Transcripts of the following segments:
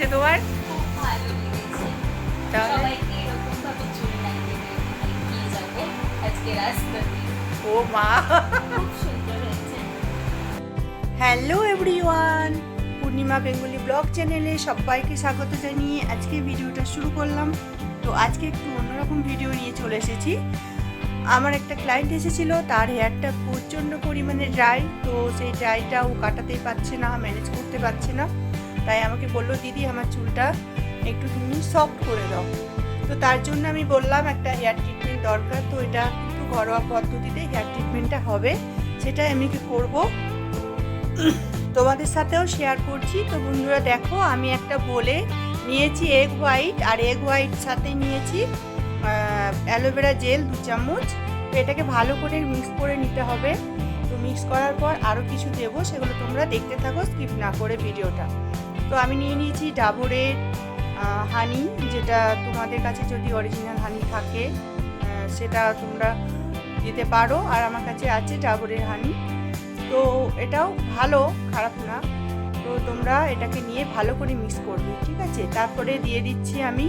যে তোমার? ও মা। Hello everyone, Purnima Bengali blog চ্যানেলে সবাইকে স্বাগত জানিয়ে আজকে ভিডিওটা শুরু করলাম। তো আজকে একটু অন্যরকম ভিডিও নিয়ে চলে এসেছি। আমার একটা ক্লায়েন্ট এসেছিল, তার হেয়ারটা প্রচণ্ড পরিমাণে ড্রাই তো সেই ড্রাইটা ও কাটাতেই পারছে না ম্যানেজ করতে পারছে না। তাই আমাকে বলল, দিদি, আমার চুলটা একটু তুমি সফট করে দাও। তো তার জন্য আমি বললাম, একটা হেয়ার ট্রিটমেন্ট দরকার। তো এটা কিন্তু ঘরোয়া পদ্ধতিতে হেয়ার ট্রিটমেন্টটা হবে, সেটাই আমি কি করব? তোমাদের সাথেও শেয়ার করছি। তো বন্ধুরা, দেখো, আমি একটা বলে নিয়েছি এগ হোয়াইট আর এগ হোয়াইট সাথে নিয়েছি অ্যালোভেরা জেল দু চামচ। তো এটাকে ভালো করে মিক্স করে নিতে হবে। তো মিক্স করার পর আরও কিছু দেবো, সেগুলো তোমরা দেখতে থাকো স্কিপ না করে ভিডিওটা তো আমি নিয়ে নিয়েছি ডাবরের হানি, যেটা তোমাদের কাছে যদি অরিজিনাল হানি থাকে সেটা তোমরা দিতে পারো। আর আমার কাছে আছে ডাবরের হানি। তো এটাও ভালো, খারাপ না। তো তোমরা এটাকে নিয়ে ভালো করে মিক্স করবে, ঠিক আছে? তারপরে দিয়ে দিচ্ছি আমি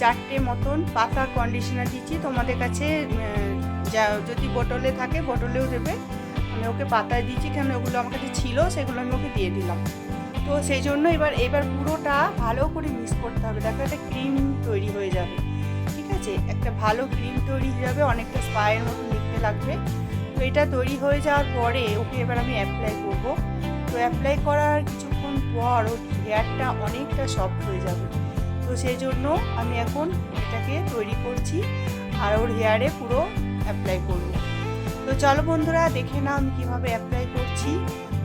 চারটে মতন পাতা কন্ডিশনার দিচ্ছি। তোমাদের কাছে যা, যদি বোটলে থাকে বোটলেও দেবে। আমি ওকে পাতায় দিচ্ছি, কেন ওগুলো আমার কাছে ছিল, সেগুলো আমি ওকে দিয়ে দিলাম। তো সেই জন্য এবার এবার পুরোটা ভালো করে মিক্স করতে হবে। দেখো একটা ক্রিম তৈরি হয়ে যাবে, ঠিক আছে? একটা ভালো ক্রিম তৈরি হয়ে যাবে, অনেকটা স্পায়ের মতো দেখতে লাগবে। তো এটা তৈরি হয়ে যাওয়ার পরে ওকে এবার আমি অ্যাপ্লাই করব। তো অ্যাপ্লাই করার কিছুক্ষণ পর ওর হেয়ারটা অনেকটা সফট হয়ে যাবে। তো সেই জন্য আমি এখন এটাকে তৈরি করছি আর ওর হেয়ারে পুরো অ্যাপ্লাই করব। তো চলো বন্ধুরা, দেখে নাও আমি কীভাবে অ্যাপ্লাই করছি।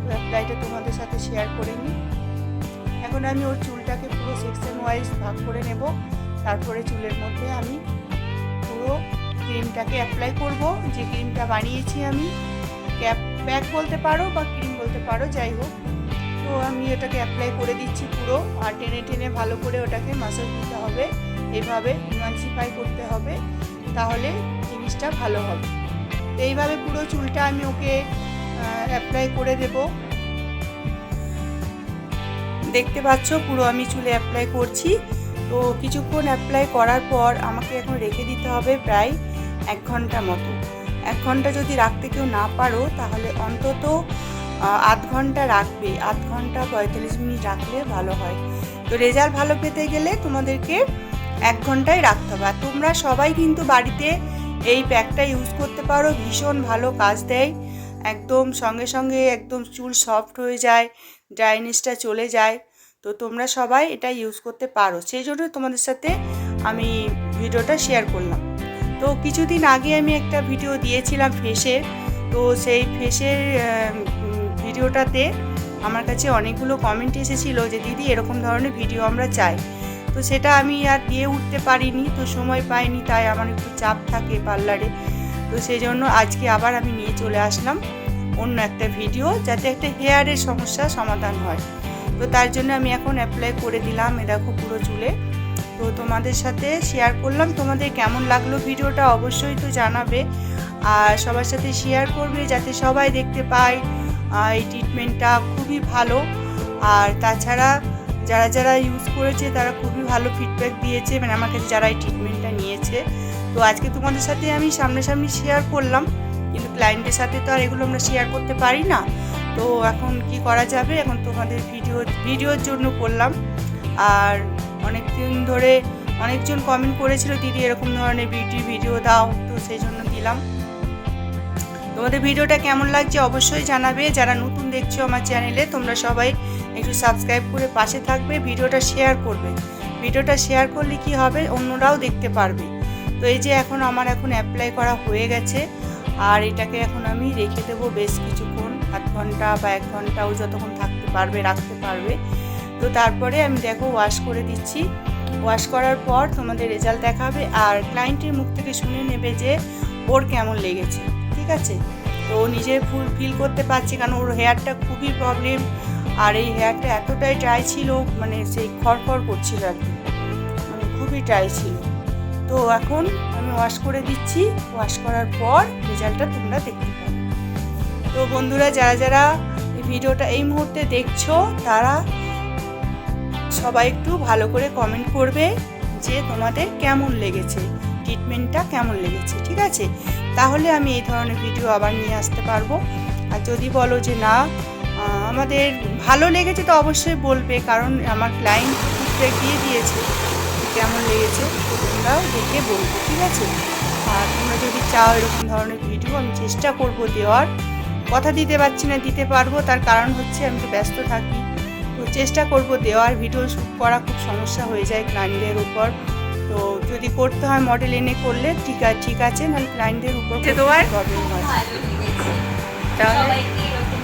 তো অ্যাপ্লাইটা তোমাদের সাথে শেয়ার করে নিই। এখন আমি ওর চুলটাকে পুরো সেকশন ওয়াইজ ভাগ করে নেব। তারপরে চুলের মধ্যে আমি পুরো ক্রিমটাকে অ্যাপ্লাই করব। যে ক্রিমটা বানিয়েছি আমি, ক্যাপ প্যাক বলতে পারো বা ক্রিম বলতে পারো, যাই হোক। তো আমি এটাকে অ্যাপ্লাই করে দিচ্ছি পুরো আর টেনে টেনে ভালো করে ওটাকে মাসাজ দিতে হবে। এভাবে ইমানসিফাই করতে হবে তাহলে জিনিসটা ভালো হবে। এইভাবে পুরো চুলটা আমি ওকে অ্যাপ্লাই করে দেব। দেখতে পাচ্ছ, পুরো আমি চুলে অ্যাপ্লাই করছি। তো কিছুক্ষণ অ্যাপ্লাই করার পর আমাকে এখন রেখে দিতে হবে প্রায় এক ঘণ্টা মতো। এক ঘণ্টা যদি রাখতে কেউ না পারো, তাহলে অন্তত আধ ঘণ্টা রাখবে। আধ ঘণ্টা পঁয়তাল্লিশ মিনিট রাখলে ভালো হয়। তো রেজাল্ট ভালো পেতে গেলে তোমাদেরকে এক ঘন্টায় রাখতে হবে। আর তোমরা সবাই কিন্তু বাড়িতে এই প্যাকটা ইউজ করতে পারো। ভীষণ ভালো কাজ দেয়। একদম সঙ্গে সঙ্গে একদম চুল সফট হয়ে যায়। ড্রাইনেসটা চলে যায়। তো তোমরা সবাই এটা ইউজ করতে পারো। সেই জন্য তোমাদের সাথে আমি ভিডিওটা শেয়ার করলাম। তো কিছুদিন আগে আমি একটা ভিডিও দিয়েছিলাম ফেসের তো সেই ফেসের ভিডিওটাতে আমার কাছে অনেকগুলো কমেন্ট এসেছিল যে, দিদি, এরকম ধরনের ভিডিও আমরা চাই। তো সেটা আমি আর দিয়ে উঠতে পারিনি, তো সময় পাইনি, তাই আমার একটু চাপ থাকে পার্লারে তো সেই জন্য আজকে আবার আমি নিয়ে চলে আসলাম। অন্য একটা ভিডিও যাতে একটা হেয়ারের সমস্যা সমাধান হয়। তো তার জন্য আমি এখন অ্যাপ্লাই করে দিলাম এ দেখো পুরো চুলে। তো তোমাদের সাথে শেয়ার করলাম, তোমাদের কেমন লাগল ভিডিওটা অবশ্যই তো জানাবে। আর সবার সাথে শেয়ার করবে যাতে সবাই দেখতে পায় এই ট্রিটমেন্টটা খুবই ভালো। আর তাছাড়া যারা যারা ইউজ করেছে তারা খুবই ভালো ফিডব্যাক দিয়েছে মানে আমার কাছে যারা এই ট্রিটমেন্টটা নিয়েছে। তো আজকে তোমাদের সাথে আমি সামনাসামনি শেয়ার করলাম। কিন্তু ক্লায়েন্টের সাথে তো আর এগুলো আমরা শেয়ার করতে পারি না। তো এখন কি করা যাবে? এখন তোমাদের ভিডিও ভিডিওর জন্য করলাম আর অনেক দিন ধরে অনেকজন কমেন্ট করেছিল, দিদি, এরকম ধরনের বিউটি ভিডিও দাও। তো সেই জন্য দিলাম। তোমাদের ভিডিওটা কেমন লাগছে অবশ্যই জানাবে। যারা নতুন দেখছ আমার চ্যানেলে তোমরা সবাই একটু সাবস্ক্রাইব করে পাশে থাকবে ভিডিওটা শেয়ার করবে। ভিডিওটা শেয়ার করলে কি হবে? অন্যরাও দেখতে পারবে। তো এই যে এখন আমার এখন অ্যাপ্লাই করা হয়ে গেছে। আর এটাকে এখন আমি রেখে দেবো বেশ কিছুক্ষণ, আধ ঘণ্টা বা এক ঘন্টাও যতক্ষণ থাকতে পারবে, রাখতে পারবে। তো তারপরে আমি দেখো ওয়াশ করে দিচ্ছি। ওয়াশ করার পর তোমাদের রেজাল্ট দেখাবে আর ক্লায়েন্টের মুখ থেকে শুনে নেবে যে ওর কেমন লেগেছে, ঠিক আছে? তো ও নিজে ফুল ফিল করতে পারছে কারণ ওর হেয়ারটা খুবই প্রবলেম আর এই হেয়ারটা এতটাই ড্রাই ছিল মানে সেই খড়খড় করছিল আর কি মানে খুবই ড্রাই ছিল। তো এখন ওয়াশ করে দিচ্ছি। ওয়াশ করার পর রেজাল্টটা তোমরা দেখতে পাবে। তো বন্ধুরা, যারা যারা এই ভিডিওটা এই মুহূর্তে দেখছ, তারা সবাই একটু ভালো করে কমেন্ট করবে যে তোমাদের কেমন লেগেছে ট্রিটমেন্টটা কেমন লেগেছে, ঠিক আছে? তাহলে আমি এই ধরনের ভিডিও আবার নিয়ে আসতে পারব। আর যদি বলো যে না আমাদের ভালো লেগেছে তো অবশ্যই বলবে, কারণ আমার ক্লায়েন্ট দিয়ে দিয়েছে। কেমন লেগেছে তোমরাও দেখে বলব ঠিক আছে? আর তোমরা যদি চাও এরকম ধরনের ভিডিও আমি চেষ্টা করব দেওয়ার। কথা দিতে পারছি না দিতে পারব তার কারণ হচ্ছে আমি তো ব্যস্ত থাকি। তো চেষ্টা করব দেওয়ার ভিডিও শ্যুট করা খুব সমস্যা হয়ে যায় ক্লায়েন্টদের উপর। তো যদি করতে হয় মডেল এনে করলে ঠিক আছে ঠিক আছে নাহলে ক্লায়েন্টদের উপর তোমার? প্রবলেম হয় লেগেছে তাহলে? সবাইকে এরকম